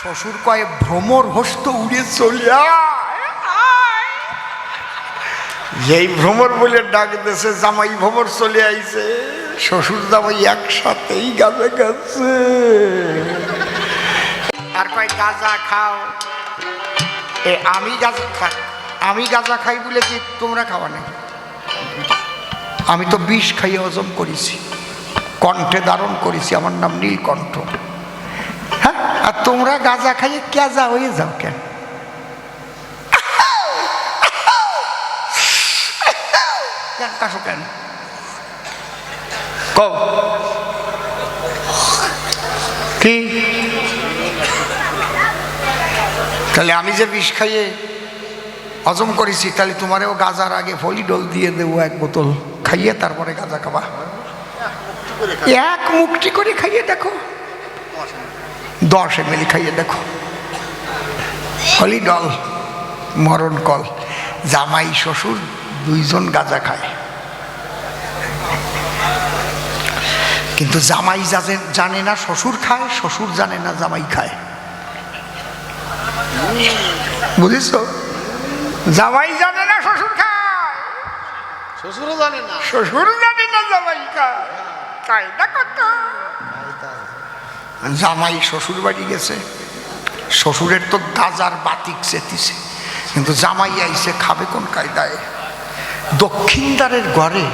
শ্বশুর কয়ে, ভ্রমর হস্ত উড়ে চলিয়া। যেই ভ্রমর বলে ডাক দেশে জামাই ভ্রমর চলে আইছে, শ্বশুর জামাই একসাথেই গাছে গেছে আর কয়, গাঁজা খাও। এ, আমি গাঁজা খাই, আমি গাঁজা খাই বলে কি তোমরা খাওয়া না আমি তো বিষ খাইয়ে হজম করেছি, কণ্ঠে ধারণ করেছি, আমার নাম নীলকণ্ঠ। আর তোমরা গাঁজা খাইয়ে কেজা হয়ে যাও কেন? কেন কেন? কও। কি? তাহলে আমি যে বিষ খাইয়ে হজম করেছি তাহলে তোমারেও গাজার আগে ফলিডল দিয়ে দেবো এক বোতল। খাইয়ে তারপরে গাজা খাবা। এক মুখটি করে খাইয়ে দেখো। দশ এম খাইয়ে দেখো। হলিডল মরণ কল জামাই শ্বশুর দুইজন গাজা খায়। কিন্তু জামাই জানে না শ্বশুর খায় শ্বশুর জানে না জামাই খায়। বুঝেছ? জামাই জানে না শ্বশুর খায়। শ্বশুরও জানে না। শ্বশুর জানে না জামাই খায়। কায়দা কত জামাই শ্বশুর বাড়ি গেছে। শ্বশুরের তো গাজার বাতিক চেতিছে। কিন্তু জামাই আইসে খাবে কোন কায়দায়? দক্ষিণদারের ঘরে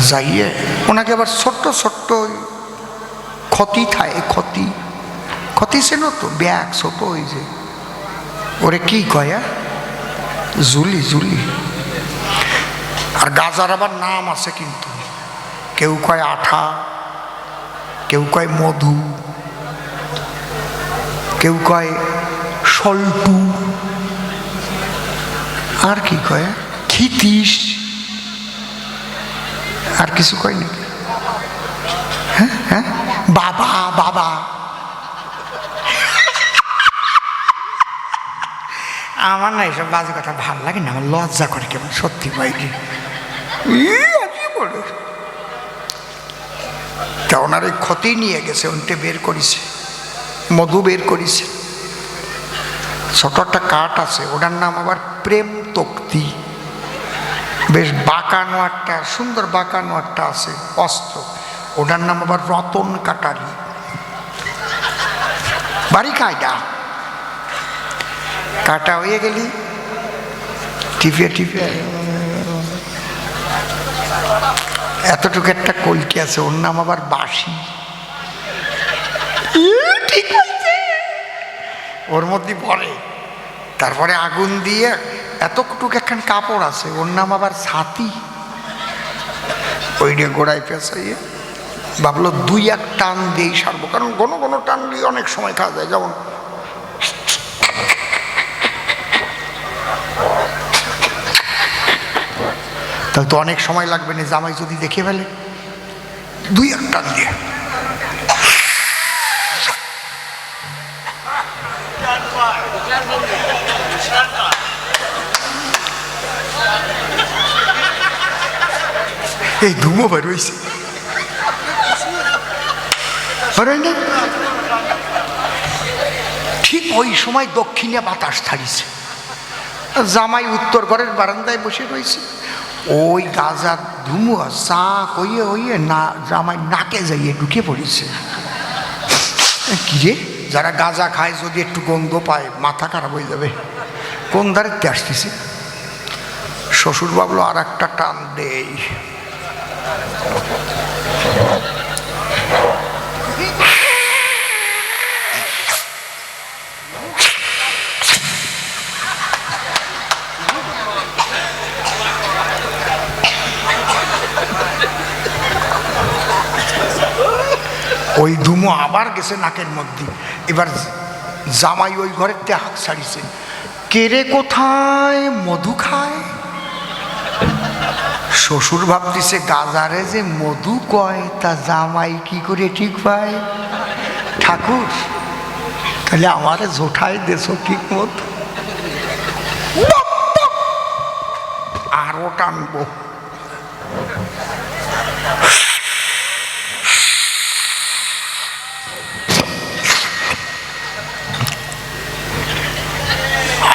যাইয়ে ওনাকে আবার ছোট্ট ছোট্ট ক্ষতি থায় ক্ষতি। ক্ষতি ছিল তো ব্যাগ ছোট ওই যে। ওরে কি কয়া? জুলি জুলি আর গাজার আবার নাম আছে কিন্তু। কেউ কয় আঠা কেউ কয় মধু, কেউ কয় সল্টু আর কি কয়? খিতিস আর কিছু কয় নাকি? হ্যাঁ হ্যাঁ? বাবা বাবা। আমার না এইসব বাজে কথা ভালো লাগে না, আমার লজ্জা করে কেমন, সত্যি বাইরে বলে? তা ওনার ওই ক্ষতি নিয়ে গেছে উনটে বের করিছে, মধু বের করিছে। ছোট একটা কাঠ আছে ওটার নাম আবার প্রেম তক্তি। বেশ বাঁকানো একটা, সুন্দর বাঁকানো একটা আছে, অস্ত্র। ওটার নাম আবার রতন কাটারি। বাড়ি কায়দা। কাটা হয়ে গেলি। টিপে টিপে। এতটুকু একটা কলকি আছে ওর নাম আবার বাসি ঠিক আছে। ওর মধ্যে পড়ে। তারপরে আগুন দিয়ে এতটুকু একখান কাপড় আছে ওর নাম আবার ছাতি। ওই নিয়ে গোড়ায় পেঁচাইয়ে ভাবলো দুই এক টান দিয়েই সারবো কারণ ঘন ঘন টান দিয়ে অনেক সময় খাওয়া যায়। যেমন তাহলে তো অনেক সময় লাগবে না, জামাই যদি দেখে ফেলে। দুই এক টান দিয়ে। এই ধুমো বেরোয় না ঠিক ওই সময় দক্ষিণে বাতাস ছাড়িছে জামাই উত্তর ঘরের বারান্দায় বসে রয়েছে ওই গাজার ধুমু চা হইয়ে হইয়ে না, জামাই নাকে যাইয়ে ঢুকে পড়েছে। কিরে যারা গাঁজা খায়, যদি একটু গন্ধ পায়, মাথা খারাপ হয়ে যাবে। কোন ধারে আসতেছে? শ্বশুর বাবলো আর একটা টান দেই ওই ধুমো আবার গেছে নাকের মধ্যে। এবার জামাই ওই ঘরের তে হাত ছাড়িছে কেরে কোথায়? মধু খায়? শ্বশুর ভাবতেছে, গাজারে যে মধু কয়, তা জামাই কি করে ঠিক পায়? ঠাকুর, তাহলে আমারে জোঠাই দেশ ঠিক মতো। আরও টানবো।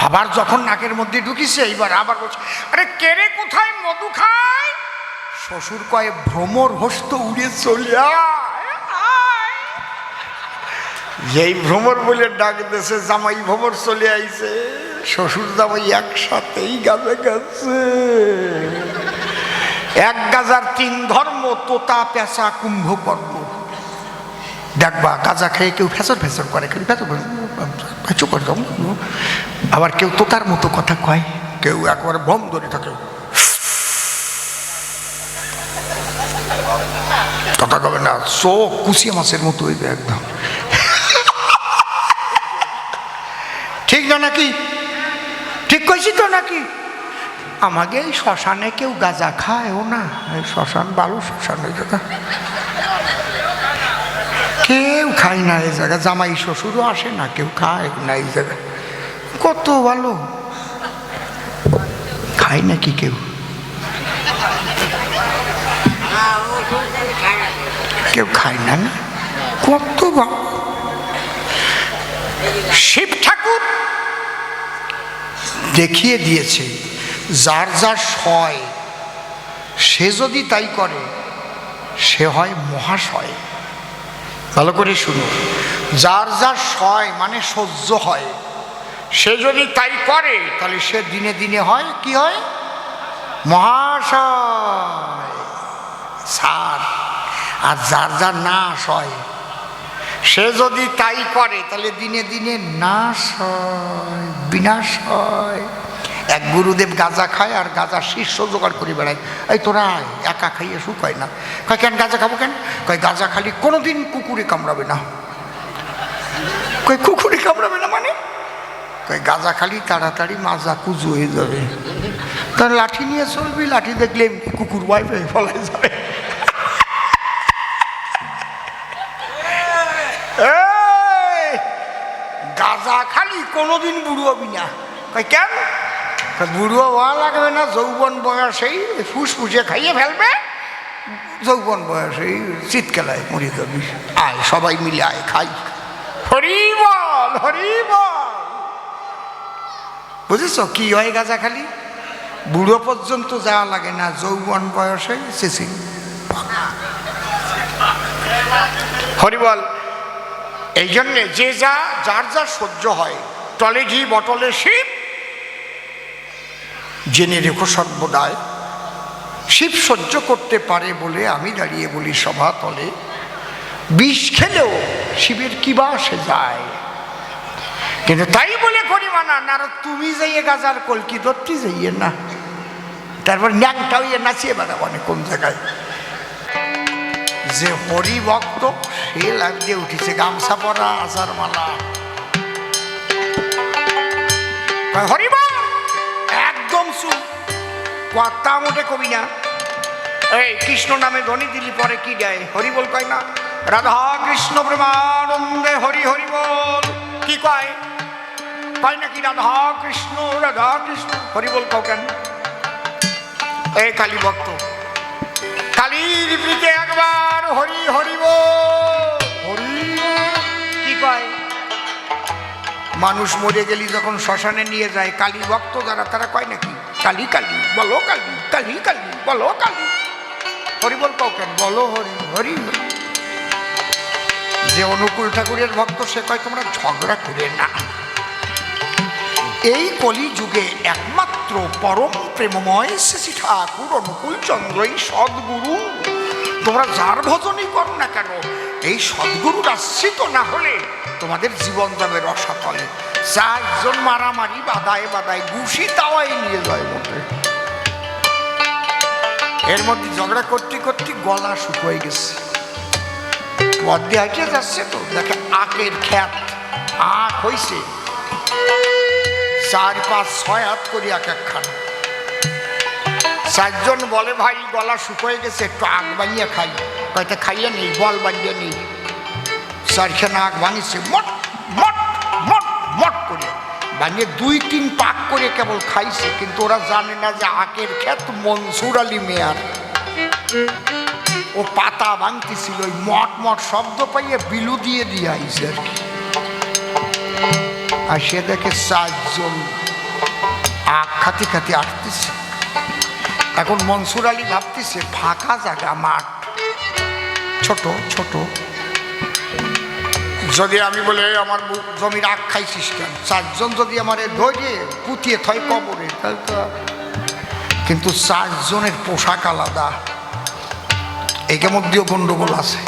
আবার যখন নাকের মধ্যে ঢুকিছে, এইবার আবার বলছে, আরে কেড়ে কোথায়? মধু খায়? শ্বশুর কয়ে, ভ্রমর হস্ত উড়ে চলিয়া। যেই ভ্রমর বলে ডাক দেশে জামাই ভ্রমর চলে আইছে। শ্বশুর জামাই একসাথেই গাছে গেছে এক গাজার তিন ধর্ম, তোতা, পেঁচা কুম্ভকর্ণ দেখবা, গাজা খেয়ে কেউ ফেসর ফেসর করে, কেউ ফেসর করে। আবার কেউ তোতার মতো কথা কয়? কেউ একবার বম ধরে থাকে। কথা কবে না? চোখ কুচিয়া মাছের মতো হইবে একদম। ঠিক না নাকি? ঠিক কইছি তো নাকি? আমাকে এই শ্মশানে কেউ গাঁজা খায়ও না। এই শ্মশান ভালো শ্মশান ওই জায়গা। কেউ খায় না এই জায়গা। জামাই শ্বশুরও আসে না কেউ খায় না এই জায়গায় কত ভালো। খায় নাকি কেউ? কেউ খায় না? না কত ভালো। শিব ঠাকুর দেখিয়ে দিয়েছে, যার যার সয়, সে যদি তাই করে, সে হয় মহাশয়। ভালো করে শুনো। যার যার সয় মানে সহ্য হয়। সে যদি তাই করে, তাহলে সে দিনে দিনে হয়, কি হয়? মহাশয় সার আর যার যার নাশ হয়, সে যদি তাই করে, তাহলে দিনে দিনে নাশ হয়, বিনাশ হয়। এক গুরুদেব গাঁজা খায় আর গাঁজা শীর্ষ জোগাড় করে বেড়ায়। এই তোরা একা খাইয়ে হয় না। কয়, কেন গাঁজা খাব কেন? কয়, গাঁজা খালি কোনোদিন কুকুরে কামড়াবে না। কয়, কুকুরে কামড়াবে না মানে? কয় গাঁজা খালি, তাড়াতাড়ি মাজা কুজু হয়ে যাবে। তার লাঠি নিয়ে চলবি, লাঠি দেখলে কুকুর ওয়াইফে ফলাই যাবে। গাঁজা খালি, কোনোদিন বুড়ো হবি না। কই, কেন? বুড়ো হওয়া লাগবে না, যৌবন বয়সেই ফুসফুসে খাইয়ে ফেলবে। যৌবন বয়সেই শীতকালায় মরে যাবি। আয়, সবাই মিলে আয়, খাই। হরি বল হরি বল বুঝেছ? কি হয় গাঁজা খালি? বুড়ো পর্যন্ত যাওয়া লাগে না, যৌবন বয়সে চেঁচি হরিবল এই জন্যে যে যা, যার যা সহ্য হয় টলে ঘি, বটলে শিব। জেনে রেখো সর্বদায় শিব সহ্য করতে পারে বলে আমি দাঁড়িয়ে বলি সভা তলে। বিষ খেলেও শিবের কি বা সে যায়? কিন্তু তাই বলে করি মানা, না আর তুমি যাইয়ে গাজার কলকি দত্তি যাইয়ে না। তারপর ন্যাংটা হইয়ে নাচিয়ে বেড়াবো অনেক কোন জায়গায়। যে হরি ভক্ত সে লাগিয়ে উঠেছে গামছা পরা আচার মালা। হরিব একদম চুপ। কথা মোটে কবি না। এই কৃষ্ণ নামে ধ্বনি দিলি পরে কি দেয় হরি বল কয় না, রাধা কৃষ্ণ প্রেমানন্দে হরি হরি বল কি কয়? কয় নাকি রাধা কৃষ্ণ রাধা কৃষ্ণ হরি বল কেন? এই কালী ভক্ত কালীর প্রীতে একবার হরি হরি হরি? কি কয়? মানুষ মরে গেলি যখন শ্মশানে নিয়ে যায় কালী ভক্ত যারা তারা কয় নাকি? কালী কালী বলো কালী কালী কালী বলো কালী। হরি বল কও কেন? বলো হরি হরি। যে অনুকূল ঠাকুরের ভক্ত সে কয় তোমরা ঝগড়া করে না এই কলি যুগে একমাত্র পরম প্রেমময় শ্রী ঠাকুর অনুকূল চন্দ্রই সদ্গুরু। তোমরা যার ভজনই করো না কেন, এই সদ্গুরুর আশ্রিত না হলে তোমাদের জীবন যাবে রসাতলে। চারজন মারামারি বাদায় বাদায় ঘুষি তাওয়াই নিয়ে যায় বটে। এর মধ্যে ঝগড়া করতে করতে গলা শুকিয়ে গেছে। পথ দিয়ে হাঁটিয়ে যাচ্ছে তো, দেখে আখের খ্যাত আখ হইছে। চার পাঁচ ছয় হাত করি এক একখান। চারজন বলে, ভাই, গলা শুকিয়ে গেছে, একটু আগ বানিয়ে খাই। কয়টা খাইয়ে নেই, বল বানিয়ে নেই। চারখানা আগ ভাঙিছে মট মট মট মট করে বানিয়ে দুই, তিন পাক করে কেবল খাইছে, কিন্তু ওরা জানে না যে আখের ক্ষেত মনসুর আলী মেয়ার। ও পাতা ভাঙতেছিল, ওই মট মট শব্দ পাইয়ে বিলু দিয়ে দিয়ে আইছে আর কি। আর সে দেখে চারজন আখ খাতি খাতি আসতেছে এখন মনসুর আলী ভাবতেছে, ফাঁকা জায়গা মাঠ। ছোট ছোট। যদি আমি বলে আমার জমির আখ খাইছিস কেন? চারজন যদি আমার ধরে পুঁতিয়ে থয় কবরে, তাহলে তো কিন্তু চারজনের পোশাক আলাদা। একে মধ্যেও গন্ডগোল আছে।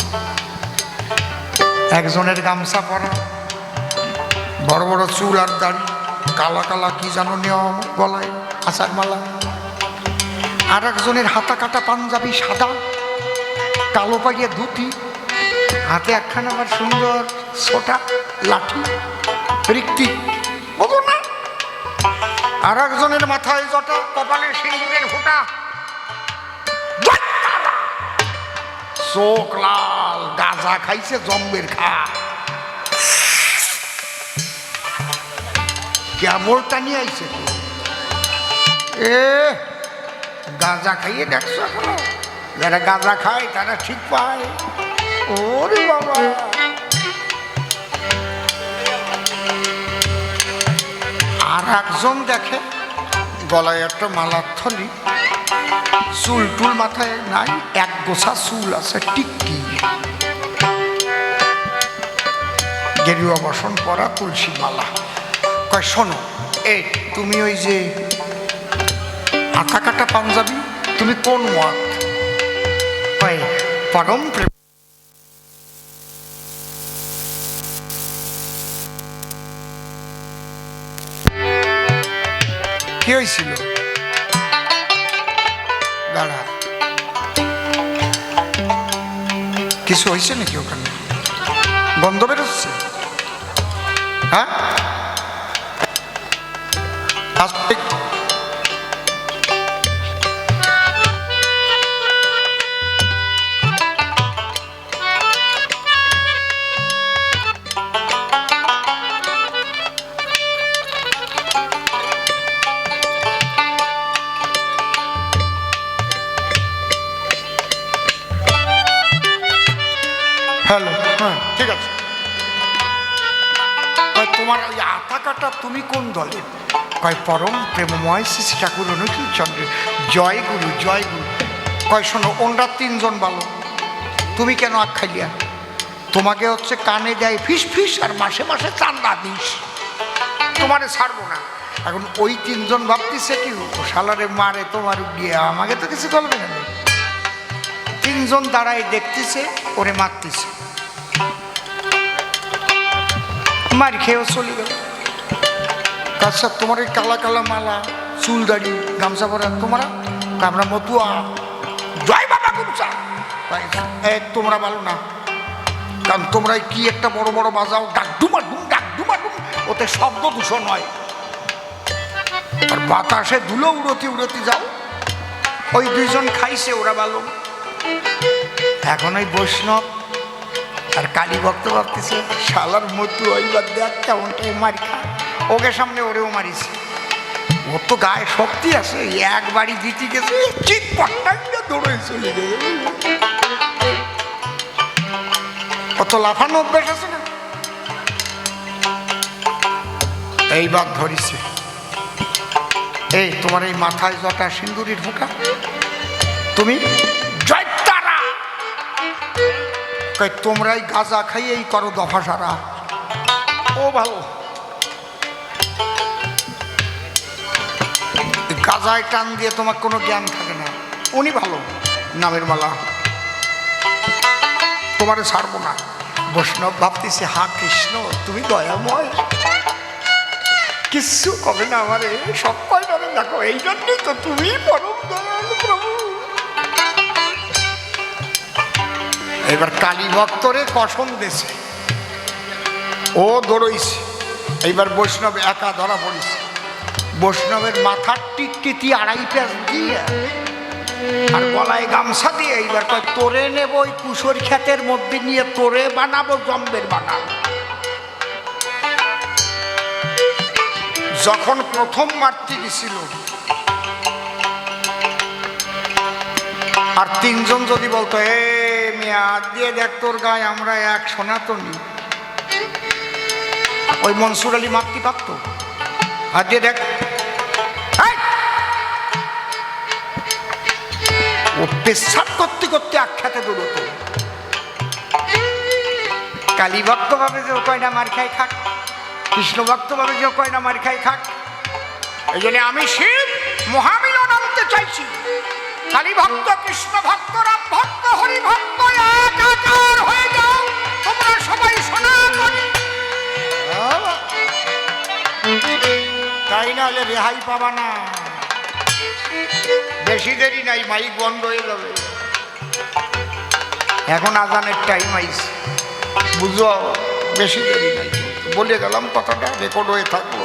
একজনের গামছা পরা বড় বড় চুল আর দাড়ি, কালা কালা কি জানো নিয়ম গলায়, আচার মালা। আর একজনের হাতা কাটা পাঞ্জাবি সাদা, কালো পাড়িয়া ধুতি, হাতে একখানা আবার সুন্দর ছোটা লাঠি, রিক্তি না। আর একজনের মাথায় জটা, কপালে সিন্দুরের ফোঁটা। চোখ লাল, গাঁজা খাইছে জম্বের খা কেমনটা নিয়ে আইছে? এ, গাঁজা খাইয়ে দেখছ এখনও? যারা গাঁজা খায়, তারা ঠিক পায়। ওরে বাবা। আর একজন দেখে, গলায় একটা মালার থলি। চুল টুল মাথায় নাই, এক গোছা চুল আছে টিক্কি। গেরুয়া বসন পরা তুলসী মালা। কয়, শোনো এই তুমি ওই যে আঁকা কাটা পাঞ্জাবি, তুমি কোন মত? কয়, পরম প্রেম। কি হয়েছিল? দাঁড়া। কিছু হয়েছে নাকি ওখানে? গন্ধ বেরোচ্ছে? হ্যাঁ? হ্যালো হ্যাঁ ঠিক আছে। তোমার ওই আতা তুমি কোন দলে কয় পরম প্রেমময় শ্রী ঠাকুর অনুকূল চন্দ্রের জয় গুরু জয় গুরু। কয়, শোনো, ওনরা তিনজন ভালো। তুমি কেন আখ খাইলিয়া তোমাকে হচ্ছে কানে দেয় ফিস ফিস আর মাসে মাসে চান্দা দিস। তোমারে ছাড়বো না। এখন ওই তিনজন ভাবতেছে কি ও শালারে মারে তোমার গিয়ে। আমাকে তো কিছু বলবে না তিনজন দাঁড়ায় দেখতেছে, ওরে মারতেছে। মার খেয়েও চলে গেল। আচ্ছা তোমার এই কালা কালা মালা, চুল দাড়ি, গামছা পরা, তোমরা আমরা মতুয়া। জয় বাবা গুমচা। এ, তোমরা ভালো না। কারণ তোমরা কি একটা বড় বড় বাজাও ডাক ডুমা ডুম ডাক ডুমা ওতে শব্দ দূষণ হয়। আর বাতাসে ধুলো উড়তি উড়তি যাও। ওই দুইজন খাইছে, ওরা ভালো। এখন ওই বৈষ্ণব আর কালী ভক্ত ভাবতেছে, শালার মতু ওইবার দেখ কেমন। মারি খা। ওকে সামনে ওরেও মারিছে। ওর তো গায়ে শক্তি আছে এক বাড়ি দিতে গেছে চিট পট্টাইটা দৌড়ে চলে গেছে কত লাফানো অভ্যাস আছে না? এইবার ধরিছে। এই তোমার এই মাথায় জটা সিন্দুরির ফোঁটা তুমি জয় তারা। কই তোমরাই গাঁজা খাইয়েই করো দফা সারা। ও ভালো। গাজায় টান দিয়ে তোমার কোনো জ্ঞান থাকে না। উনি ভালো, নামের মালা। তোমারে ছাড়বো না। বৈষ্ণব ভাবতেছে, হা কৃষ্ণ, তুমি দয়াময়। কিচ্ছু কবে না আমারে, সব কয়টারে দেখো, এই জন্যই তো তুমি পরম দয়ালু প্রভু। এবার কালী ভক্তরে কসম দেশে ও দৌড়ইছে। এইবার বৈষ্ণব একা ধরা পড়েছে। বৈষ্ণবের মাথার টিকটিতি আড়াই প্যাঁচ দিয়ে আর গলায় গামছা দিয়ে এইবার কয়, তোরে নেব ওই কুশোর ক্ষেতের মধ্যে নিয়ে, তোরে বানাবো জম্বের বানাবো যখন প্রথম মারতে গেছিল, আর তিনজন যদি বলতো, এ মিয়া, দিয়ে দেখ তোর গায়ে, আমরা এক সনাতনী। ওই মনসুর আলী মারতে পারতো। আর দিয়ে দেখ পেশাব করতে করতে আখ্যাতে দৌড়তো কালী ভক্ত ভাবে যে কয়না মার খাই খাক, কৃষ্ণ ভক্ত ভাবে যে কয়না মার খাই খাক, এই জন্য আমি শিব মহামিলন আনতে চাইছি। কালী ভক্ত, কৃষ্ণ ভক্ত, রাম ভক্ত, হরি ভক্ত একাকার হয়ে যাও, তোমরা সবাই সনাতনী। তাই না হলে রেহাই পাবা না। বেশি দেরি নাই মাইক বন্ধ হয়ে যাবে। এখন আজানের টাইম আইস বুঝো, বেশি দেরি নাই। বলে গেলাম, কথাটা রেকর্ড হয়ে থাকল।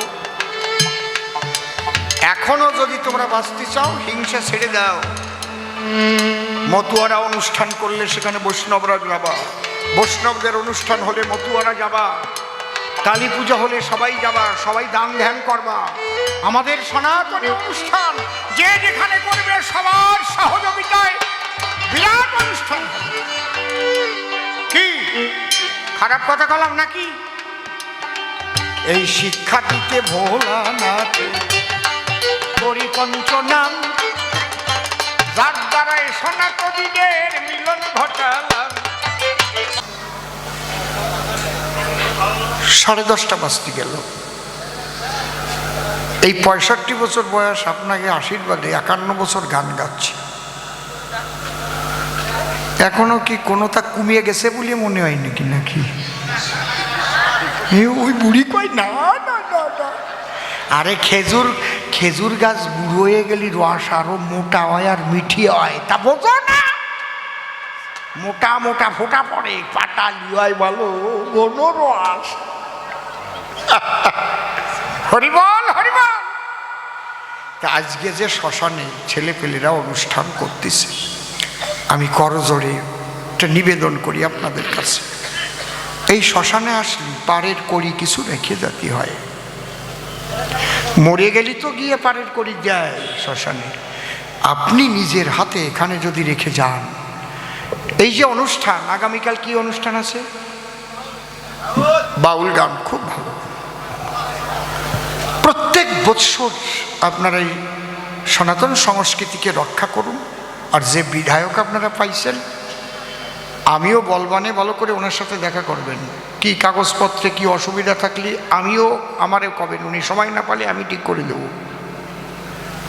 এখনও যদি তোমরা বাঁচতে চাও, হিংসা ছেড়ে দাও। মতুয়ারা অনুষ্ঠান করলে সেখানে বৈষ্ণবরা যাবা। বৈষ্ণবদের অনুষ্ঠান হলে মতুয়ারা যাবা। কালী পুজো হলে সবাই যাবা, সবাই দান ধ্যান করবা। আমাদের সনাতনী অনুষ্ঠান, যে যেখানে করবে সবার সহযোগিতায় বিরাট অনুষ্ঠান কি? খারাপ কথা বললাম নাকি? এই শিক্ষা দিতে ভোলা নাথ পরিপঞ্চনাম যার দ্বারা সনাতনীদের মিলন ঘটালাম। সাড়ে দশটা বাজতে গেল। এই পঁয়ষট্টি বছর বয়স আপনাকে আশীর্বাদে একান্ন বছর গান গাচ্ছি। এখনও কি কোনোটা কমিয়ে গেছে বলে মনে হয় নাকি? নাকি ওই বুড়ি কই না না আরে খেজুর খেজুর গাছ বুড়ো হয়ে গেলি, রস আরও মোটা হয় আর মিঠি হয়, তা বোঝো না। মোটা মোটা ফোটা পড়ে, পাটা লিয়ায় ভালো গণ রস। হরিবল হরিবল আজকে যে শ্মশানে ছেলেপেলেরা অনুষ্ঠান করতেছে, আমি করজোড়ে একটা নিবেদন করি আপনাদের কাছে। এই শ্মশানে আসলে পাড়ের করি কিছু রেখে যেতে হয়। মরে গেলি তো গিয়ে পাড়ের করি যায় শ্মশানে। আপনি নিজের হাতে এখানে যদি রেখে যান। এই যে অনুষ্ঠান, আগামীকাল কি অনুষ্ঠান আছে? বাউল গান, খুব ভালো। প্রত্যেক বৎসর আপনারা এই সনাতন সংস্কৃতিকে রক্ষা করুন। আর যে বিধায়ক আপনারা পাইছেন, আমিও বলবানে ভালো করে ওনার সাথে দেখা করবেন। কি কাগজপত্রে কি অসুবিধা থাকলে আমিও আমারে কবেন, উনি সময় না পালে আমি ঠিক করে দেব।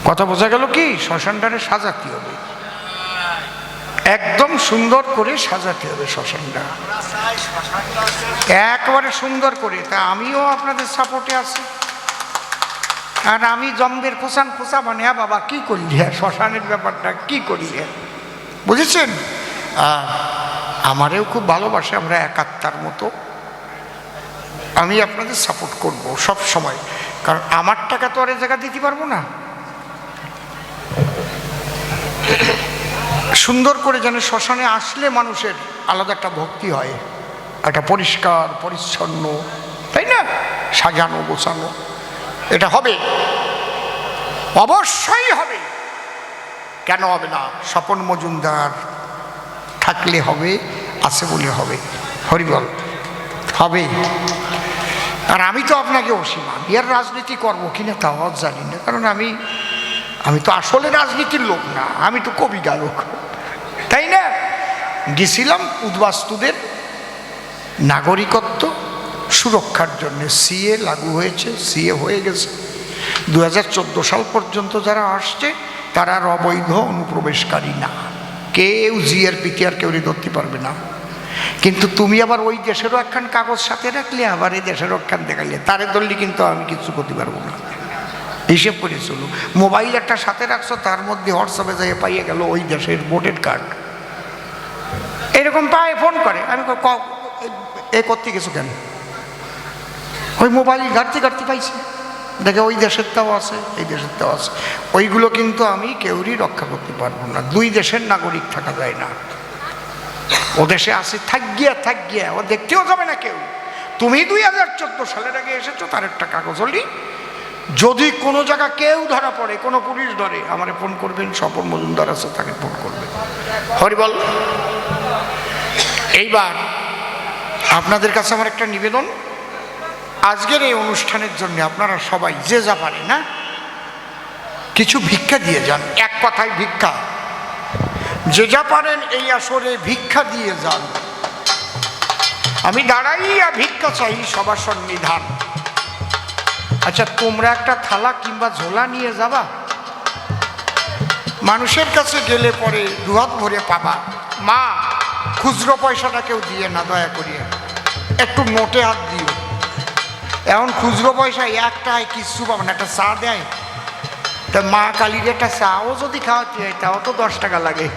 কথা বোঝা গেল কি? শ্মশানটারে সাজাতে হবে। একদম সুন্দর করে সাজাতে হবে শ্মশানটা। একবারে সুন্দর করে। তা আমিও আপনাদের সাপোর্টে আছি। আর আমি জম্বের খোসান খোসা মানে বাবা, কি করলি? হ্যাঁ শ্মশানের ব্যাপারটা কি করি হ্যাঁ বুঝেছেন আমারেও খুব ভালোবাসে, আমরা একাত্মার মতো। আমি আপনাদের সাপোর্ট করব সব সময়। কারণ আমার টাকা তো আর এ জায়গা দিতে পারব না। সুন্দর করে যেন শ্মশানে আসলে মানুষের আলাদা একটা ভক্তি হয়। একটা পরিষ্কার, পরিচ্ছন্ন, তাই না? সাজানো, গোছানো। এটা হবে। অবশ্যই হবে। কেন হবে না? স্বপন মজুমদার থাকলে হবে, আছে বলে হবে। হরিবল হবে। আর আমি তো আপনাকে অসীমা বিয়ার রাজনীতি করব কিনা তাও জানি না। কারণ আমি আমি তো আসলে রাজনীতির লোক না, আমি তো কবি গায়ক তাই না? গেছিলাম উদ্বাস্তুদের নাগরিকত্ব সুরক্ষার জন্য সিএ লাগু হয়েছে, সিএ হয়ে গেছে। দু হাজার চোদ্দ সাল পর্যন্ত যারা আসছে, তারা আর অবৈধ অনুপ্রবেশকারী না। কেউ জিয়ার পিটিআর কেউ ধরতে পারবে না। কিন্তু তুমি আবার ওই দেশেরও একখান কাগজ সাথে রাখলে, আবার এই দেশেরও একখান দেখালে। তারে ধরলে কিন্তু আমি কিছু করতে পারব না। হিসেব করে চলো। মোবাইল একটা সাথে রাখছো, তার মধ্যে হোয়াটসঅ্যাপে যাই পাইয়ে গেল ওই দেশের ভোটের কার্ড। এরকম পায়ে ফোন করে। আমি ক- এ করতে গেছো কেন? ওই মোবাইল ঘাটতে ঘাটতে পাইছি। দেখে ওই দেশের তাও আছে, এই দেশের তাও আছে। ওইগুলো কিন্তু আমি কেউরই রক্ষা করতে পারব না। দুই দেশের নাগরিক থাকা যায় না। ও দেশে আছে থাকগিয়া থাকগিয়া ও দেখতেও যাবে না কেউ। তুমি দুই হাজার চোদ্দ সালের আগে এসেছ, তার একটা কাগজ হলি। যদি কোনো জায়গা কেউ ধরা পড়ে, কোনো পুলিশ ধরে, আমারে ফোন করবেন, স্বপন মজুমদার আছে, তাকে ফোন করবেন। হরিবল এইবার আপনাদের কাছে আমার একটা নিবেদন। আজকের এই অনুষ্ঠানের জন্য আপনারা সবাই যে যা পারে, না? কিছু ভিক্ষা দিয়ে যান, এক কথায় ভিক্ষা। যে যা পারেন এই আসরে ভিক্ষা দিয়ে যান। আমি দাঁড়াইয়া ভিক্ষা চাই সবার সন্নিধান। আচ্ছা তোমরা একটা থালা কিংবা ঝোলা নিয়ে যাবা? মানুষের কাছে গেলে পরে দুহাত ভরে পাবা। মা, খুচরো পয়সাটা কেউ দিয়ে না, দয়া করিয়া। একটু নোটে হাত দিও। এখন খুচরো পয়সা একটায় কিচ্ছু পাবো না, একটা চা দেয়। তা মা কালীর একটা চাও যদি খাওয়াতে হয়, তাও তো দশ টাকা লাগে।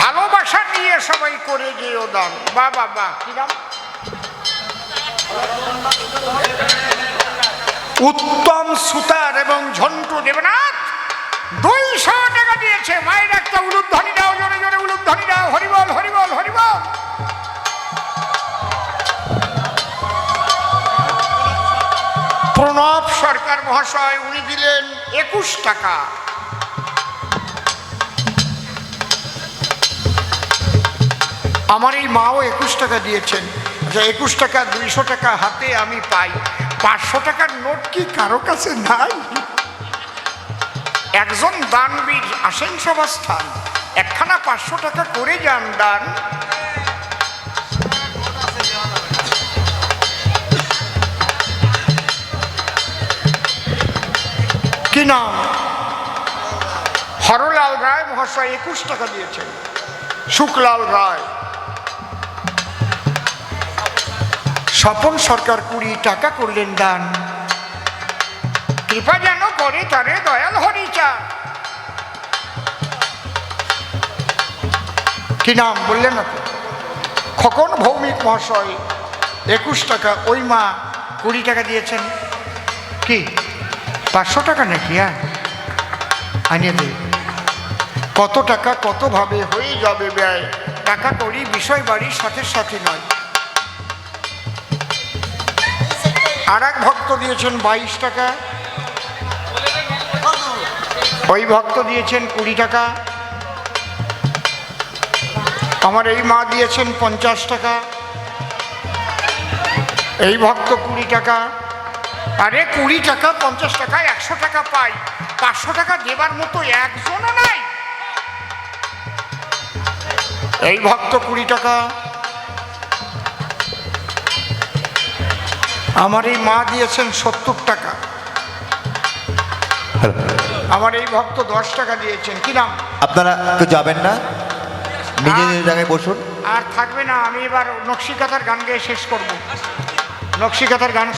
ভালোবাসা নিয়ে সবাই করে গিয়েও দান। বা বাবা কিরাম উত্তম সুতার এবং ঝন্টু দেবনাথ দুইশো টাকা দিয়েছে। মায়ের একটা উলুধ্বনি প্রণব সরকার মহাশয়, উনি দিলেন একুশ টাকা। আমার এই মাও একুশ টাকা দিয়েছেন। আচ্ছা একুশ টাকা, দুইশো টাকা হাতে আমি পাই। পাঁচশো টাকার নোট কি কারও কাছে নাই? একজন দানবীর আসেন সভাস্থান। একখানা পাঁচশো টাকা করে যান দান। কি নাম হরলাল রায় মহাশয় একুশ টাকা দিয়েছেন। শুকলাল রায়। স্বপন সরকার কুড়ি টাকা করলেন দান। কৃপা যেন করে তারে দয়াল হরিচা। কি নাম বললেন না খোকন ভৌমিক মহাশয় একুশ টাকা। ওই মা কুড়ি টাকা দিয়েছেন। কি? পাঁচশো টাকা নাকি হ্যাঁ? আনিয়ে দে। কত টাকা কতভাবে হয়ে যাবে ব্যয়? টাকা করি, বিষয় বাড়ির সাথে সাথে নয়। আর এক ভক্ত দিয়েছেন বাইশ টাকা। ওই ভক্ত দিয়েছেন কুড়ি টাকা। আমার এই মা দিয়েছেন পঞ্চাশ টাকা। এই ভক্ত কুড়ি টাকা। আরে কুড়ি টাকা পঞ্চাশ টাকা একশো টাকা পাই। পাঁচশো টাকা দেবার মতো একজনও নাই। এই ভক্ত কুড়ি টাকা। আমার এই মা দিয়েছেন সত্তর টাকা। আমার এই ভক্ত দশ টাকা দিয়েছেন। কি নাম? আপনারা তো যাবেন না। নিজেদের জায়গায় বসুন। আর থাকবে না আমি এবার নকশিকাতার গান গেয়ে শেষ করব। নকশিকাতার গান